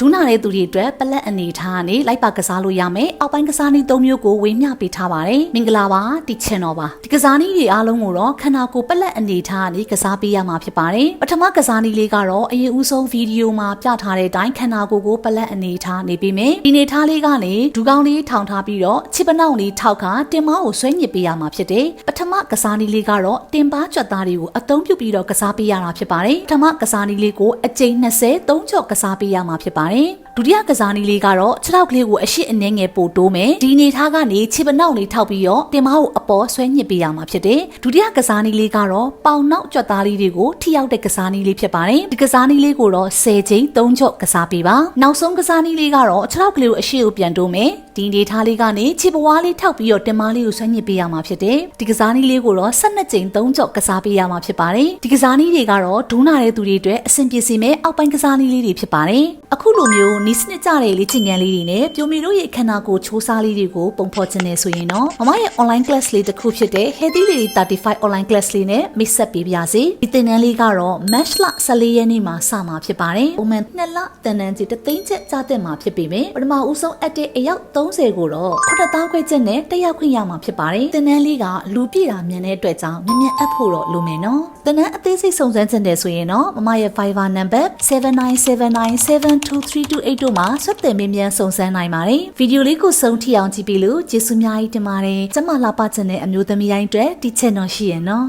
ဒူးနာတဲ့သူတွေအတွက်ပလက်အနေထားကနေလိုက်ပါကစားလို့ရမယ်အောက်ပိုင်းကစားနည်း၃မျိုးကိုဝေမျှပေးထားပါတယ်မင်္ဂလာပါဒီ channel ပါဒီကစားနည်းတွေအားလုံးကိုတော့ခန္ဓာကိုယ်ပလက်အနေထားကနေကစားပေးရမှာဖြစ်ပါတယ်ပထမကစားနည်းလေးကတော့အရင်ဦးဆုံးဗီဒီယိုမှာပြထားတဲ့အတိုင်းခန္ဓာကိုယ်ကိုပလက်အနေထားနေပေးမယ်ဒီနေထားလေးကနေဒူကောင်းလေးထောင်ထားပြီးတော့ချစ်ပနောက်လေးထောက်ကတင်မကိုဆွဲညစ်ပေးရမှာဖြစ်တယ်ပထမကစားနည်းလေးကတော့တင်ပါကြွက်သားတွေကိုအသုံးပြုပြီးတော့ကစားပေးရတာဖြစ်ပါတယ်ပထမကစားနည်းလေးကိုအကြိမ်20 3ကြော့ကစားပေးရမှာဖြစ်ပါတယ်来 ဒုတိယကစားနည်းလေးကတော့ခြေထောက်ကလေးကိုအရှိအနှဲငယ်ပို့တိုးမယ်ဒီအနေထားကနေခြေပနောက်လေးထောက်ပြီးတော့တင်မကိုအပေါ်ဆွဲညစ်ပေးရမှာဖြစ်တယ်ဒုတိယကစားနည်းလေးကတော့ပေါင်နောက်ကြွက်သားလေးတွေကိုထိရောက်တဲ့ကစားနည်းလေးဖြစ်ပါတယ်ဒီကစားနည်းလေးကိုတော့10ချိန်3ကြော့ကစားပေးပါနောက်ဆုံးကစားနည်းလေးကတော့ခြေထောက်ကလေးကိုအရှိကိုပြန်တိုးမယ်ဒီအနေထားလေးကနေခြေပွားလေးထောက်ပြီးတော့တင်မလေးကိုဆွဲညစ်ပေးရမှာဖြစ်တယ်ဒီကစားနည်းလေးကိုတော့12ချိန်3ကြော့ကစားပေးရမှာဖြစ်ပါတယ်ဒီကစားနည်းတွေကတော့ဒူးနာတဲ့သူတွေအတွက်အဆင်ပြေစေမယ့်အောက်ပိုင်းကစားနည်းလေးတွေဖြစ်ပါတယ်အခုလိုမျိုးနီးစနစ်ကြတဲ့လေ့ကျင့်ခန်းလေးတွေနဲ့ပြိုမီတို့ရဲ့ခန္ဓာကိုယ်ချိုးစားလေးတွေကိုပုံဖော်ခြင်းနဲ့ဆိုရင်တော့မမရဲ့ online class လေးတစ်ခုဖြစ်တဲ့ Healthy Lady 35 online class လေးနဲ့မိတ်ဆက်ပေးပါစေဒီသင်တန်းလေးကတော့ Match လ14ရက်နေ့မှာစမှာဖြစ်ပါတယ်ပုံမှန်2လသင်တန်းကြီးတသိန်းချက်ကြားတဲ့မှာဖြစ်ပေမယ့်ပထမဦးဆုံးအတဲ့အယောက်30ကိုတော့9000ခွဲချက်နဲ့တက်ရောက်ခွင့်ရမှာဖြစ်ပါတယ်သင်တန်းလေးကလူပြည့်တာမြန်တဲ့အတွက်ကြောင့်မြန်မြန်အပ်ဖို့တော့လိုမယ်နော်သင်တန်းအသေးစိတ်စုံစမ်းခြင်းတဲ့ဆိုရင်တော့မမရဲ့ Viber number 7979723228တို့မှာဆက်သွယ်မေးမြန်းစုံစမ်းနိုင်ပါတယ်ဗီဒီယိုလေးကိုဆုံးထိအောင်ကြည့်ပြီးလို့ကျေးဇူးများကြီးတင်ပါတယ်ကျမလာပချက်နဲ့အမျိုးသမီးတိုင်းအတွက်ဒီ channel ရှိရနော်